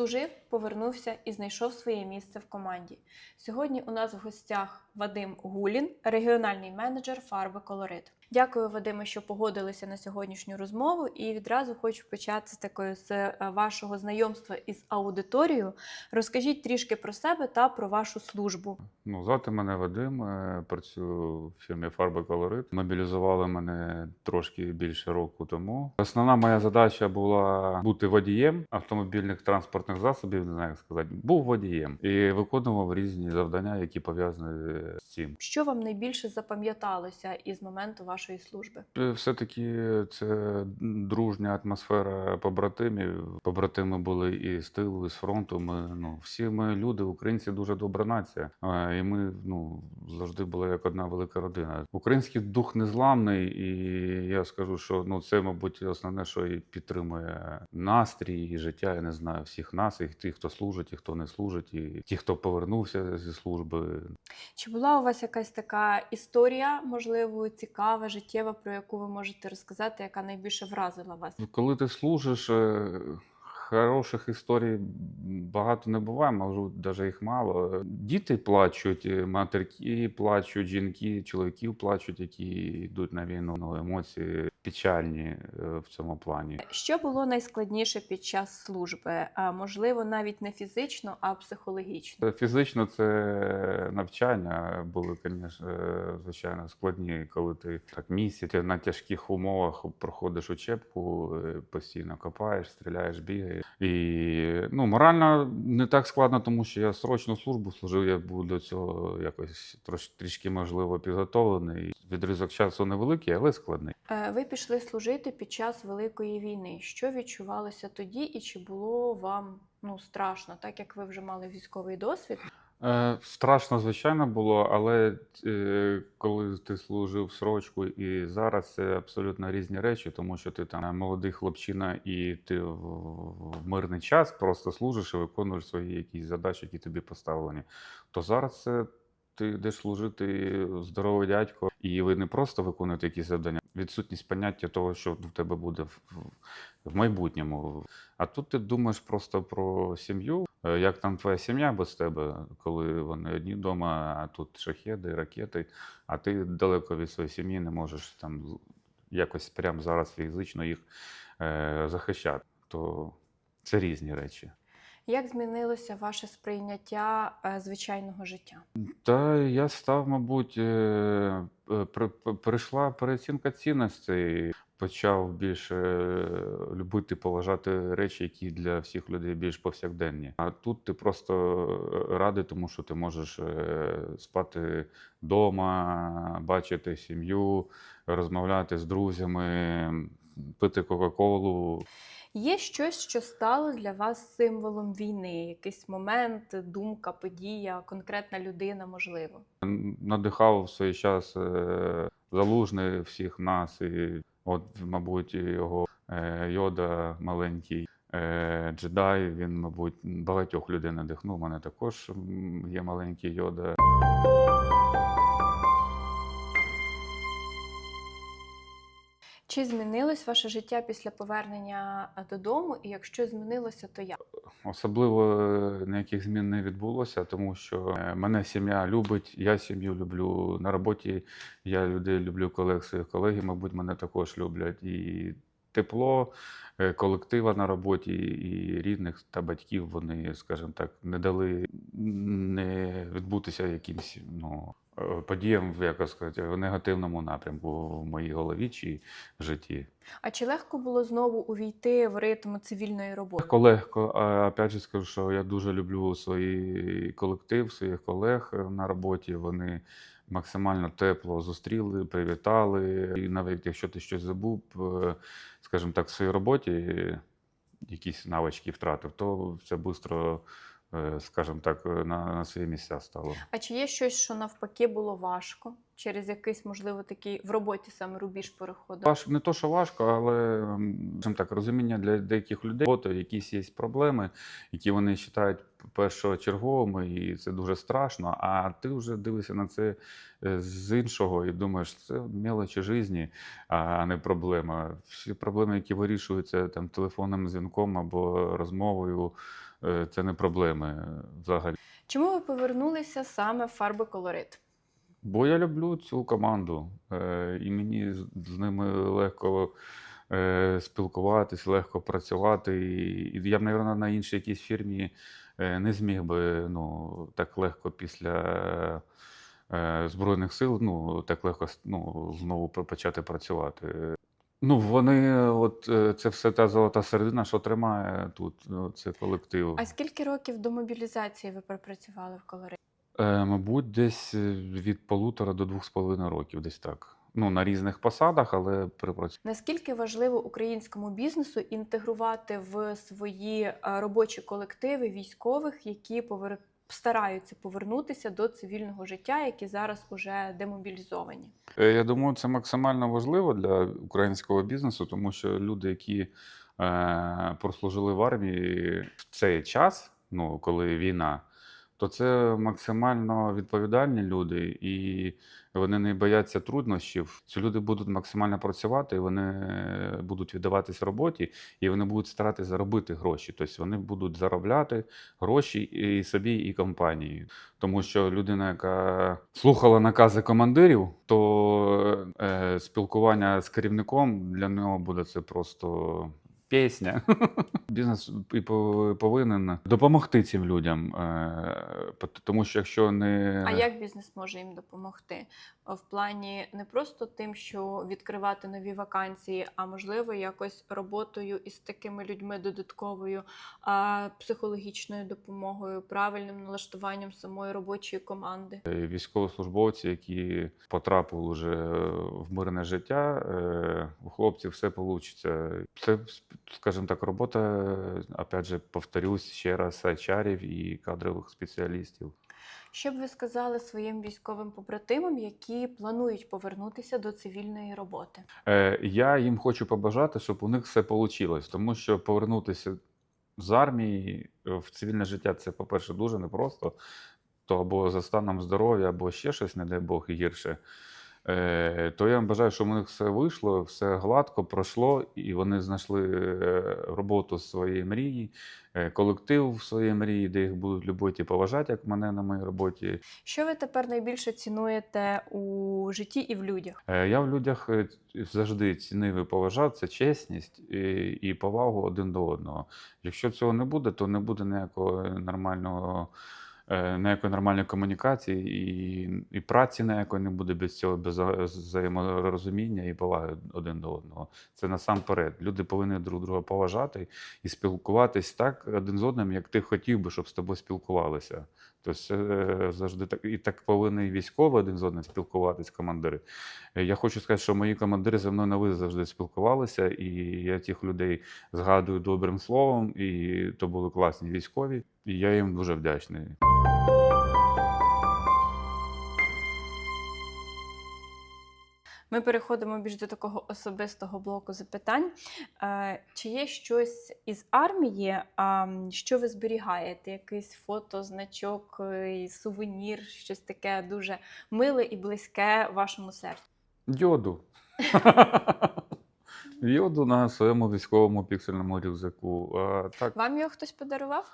Відслужив, повернувся і знайшов своє місце в команді. Сьогодні у нас в гостях Вадим Гулін, регіональний менеджер фарби Колорит. Дякую, Вадиме, що погодилися на сьогоднішню розмову. І відразу хочу почати з такої з е, вашого знайомства із аудиторією. Розкажіть трішки про себе та про вашу службу. Ну, звати мене Вадим, е, працюю в фірмі Фарби Колорит. Мобілізували мене трошки більше року тому. Основна моя задача була бути водієм автомобільних транспортних засобів, не знаю, як сказати. Був водієм і виконував різні завдання, які пов'язані з цим. Що вам найбільше запам'яталося із моменту вашої служби? Е, Все-таки це дружня атмосфера побратимів. Побратими були і з тилу, і з фронту. Ми ну всі ми люди, українці, дуже добра нація. І ми ну завжди були як одна велика родина. Український дух незламний, і я скажу, що ну це, мабуть, основне, що і підтримує настрій і життя. Я не знаю всіх нас, і тих, хто служить, і хто не служить, і ті, хто повернувся зі служби. Чи була у вас якась така історія, можливо, цікава, життєва, про яку ви можете розказати, яка найбільше вразила вас? Коли ти служиш, е, хороших історій багато не буває, може навіть їх мало. Діти плачуть, е, матерки плачуть, жінки, чоловіків плачуть, які йдуть на війну. Ну, емоції печальні е, в цьому плані. Що було найскладніше під час служби? А можливо, навіть не фізично, а психологічно. Фізично це навчання були, звісно, звичайно, складні, коли ти так місяць на тяжких умовах проходиш учебку, е, постійно копаєш, стріляєш, бігаєш. І ну, морально не так складно, тому що я срочну службу служив, я був до цього якось трош, трішки, можливо, підготовлений. Відрізок часу невеликий, але складний. Е, Ви пішли служити під час Великої війни. Що відчувалося тоді, і чи було вам ну страшно, так як ви вже мали військовий досвід? Е, страшно, звичайно, було, але е, коли ти служив срочку і зараз це абсолютно різні речі, тому що ти там молодий хлопчина і ти в, в мирний час просто служиш і виконуєш свої якісь задачі, які тобі поставлені. То зараз це ти йдеш служити здоровий дядько, і ви не просто виконуєте якісь завдання, відсутність поняття того, що в тебе буде в, в- майбутньому. А тут ти думаєш просто про сім'ю. Е, Як там твоя сім'я без тебе, коли вони одні вдома, а тут шахеди, ракети, а ти далеко від своєї сім'ї не можеш там якось прямо зараз фізично їх е, захищати. То це різні речі. Як змінилося ваше сприйняття е, звичайного життя? Та я став, мабуть, е, при- при- прийшла переоцінка цінностей. Почав більше е, любити, поважати речі, які для всіх людей більш повсякденні. А тут ти просто радий, тому що ти можеш спати вдома, бачити сім'ю, розмовляти з друзями, пити Кока-Колу. Є щось, що стало для вас символом війни? Якийсь момент, думка, подія, конкретна людина, можливо? надихав в свій час е, залужний всіх нас. І от, мабуть, його е, йода маленький. е, Джедай, він, мабуть, багатьох людей надихнув. У мене також є маленький йода. Чи змінилось ваше життя після повернення е, додому? І якщо змінилося, то як? Особливо е, ніяких змін не відбулося, тому що е, мене сім'я любить, я сім'ю люблю. На роботі я людей люблю, колег своїх колеги, мабуть, мене також люблять. І тепло колектива на роботі, і рідних та батьків вони, скажімо так, не дали не відбутися якимсь ну, подіям, як сказати, в негативному напрямку в моїй голові чи житті. А чи легко було знову увійти в ритм цивільної роботи? Легко, легко. А опять же скажу, що я дуже люблю свій колектив, своїх колег е, на роботі. Вони максимально тепло зустріли, привітали. І навіть якщо ти щось забув, е, скажімо так, в своїй роботі е, якісь навички втратив, то це швидко, скажімо так, на, на свої місця стало. А чи є щось, що навпаки було важко? Через якийсь, можливо, такий в роботі саме рубіж переходу? Важ, не то, що важко, але скажімо так, розуміння для деяких людей, от якісь є проблеми, які вони вважають першочерговими, і це дуже страшно. А ти вже дивишся на це е, з іншого і думаєш, це мелочі житті, а не проблема. Всі проблеми, які вирішуються там телефонним дзвінком або розмовою. Е, це не проблеми е, взагалі. Чому ви повернулися саме в фарби колорит? Бо я люблю цю команду, е, і мені з ними легко спілкуватись, легко працювати. І, я б, мабуть, на іншій якійсь фірмі не зміг би ну, так легко після Збройних сил, ну, так легко ну, знову почати працювати. Ну, вони, от е, це все та золота середина, що тримає тут, ну, це колектив. А скільки років до мобілізації ви пропрацювали в колорит? Е, мабуть, десь е, від полутора до двох з половиною років, десь так. Ну, на різних посадах, але припрацював. Наскільки важливо українському бізнесу інтегрувати в свої е, робочі колективи військових, які повер... стараються повернутися до цивільного життя, які зараз уже демобілізовані? Е, Я думаю, це максимально важливо для українського бізнесу, тому що люди, які е, прослужили в армії в цей час, ну, коли війна, то це максимально відповідальні люди, і вони не бояться труднощів. Ці люди будуть максимально працювати, вони будуть віддаватись роботі, і вони будуть старатися заробити гроші. Тобто вони будуть заробляти гроші і собі, і компанії. Тому що людина, яка слухала накази командирів, то е, спілкування з керівником для нього буде це просто пісня. Бізнес і пов- повинен допомогти цим людям, е, тому що якщо не А як бізнес може їм допомогти? В плані не просто тим, що відкривати нові вакансії, а можливо, якось роботою із такими людьми додатковою, психологічною допомогою, правильним налаштуванням самої робочої команди. Е, Військовослужбовці, які потрапили вже в мирне життя, е, у хлопців все вийде. Це, скажімо так, робота, опять же, повторюсь ще раз, HR і кадрових спеціалістів. Що б ви сказали своїм військовим побратимам, які планують повернутися до цивільної роботи? Е, Я їм хочу побажати, щоб у них все вийшло, тому що повернутися з армії е, в цивільне життя це, по-перше, дуже непросто. То або за станом здоров'я, або ще щось, не дай Бог, гірше. Е, То я бажаю, щоб у них все вийшло, все гладко пройшло, і вони знайшли е, роботу своєї мрії, е, колектив в своїй мрії, де їх будуть любити і поважати, як мене на моїй роботі. Що ви тепер найбільше цінуєте у житті і в людях? Я в людях завжди цінив і поважав це чесність і повагу один до одного. Якщо цього не буде, то не буде ніякого нормального. Е, Ніякої нормальної комунікації і, і праці ніякої не буде без цього, без взаєморозуміння і поваги один до одного. Це насамперед. Люди повинні друг друга поважати і спілкуватись так один з одним, як ти хотів би, щоб з тобою спілкувалися. Тобто це завжди так. І так повинні і один з одним спілкуватись, командири. Е, Я хочу сказати, що мої командири зі мною на ви завжди спілкувалися, і я тих людей згадую добрим словом, і то були класні військові, і я їм дуже вдячний. Ми переходимо більш до такого особистого блоку запитань. Е, Чи є щось із армії, що ви зберігаєте? Якийсь фото, значок, е, сувенір, щось таке дуже миле і близьке вашому серцю? Йоду. Йоду на своєму військовому піксельному рюкзаку. Так, Вам його хтось подарував?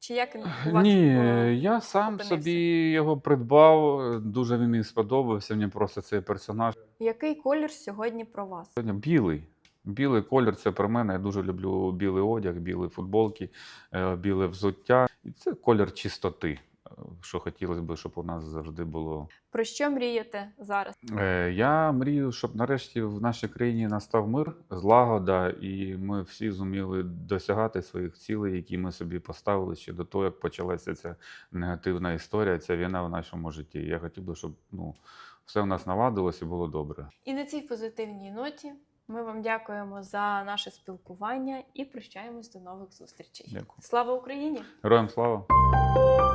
Чи як у вас? Ні, було? я сам опинився? собі його придбав. Дуже він мені сподобався. Мені просто цей персонаж. Який колір сьогодні про вас? Сьогодні білий. Білий колір це про мене. Я дуже люблю білий одяг, білі футболки, е, біле взуття. І це колір чистоти. Що хотілося б, щоб у нас завжди було. Про що мрієте зараз? Е, Я мрію, щоб нарешті в нашій країні настав мир, злагода, і ми всі зуміли досягати своїх цілей, які ми собі поставили ще до того, як почалася ця негативна історія, ця війна в нашому житті. Я хотів би, щоб ну, все в нас наладилось і було добре. І на цій позитивній ноті ми вам дякуємо за наше спілкування і прощаємось до нових зустрічей. Дякую. Слава Україні! Героям слава!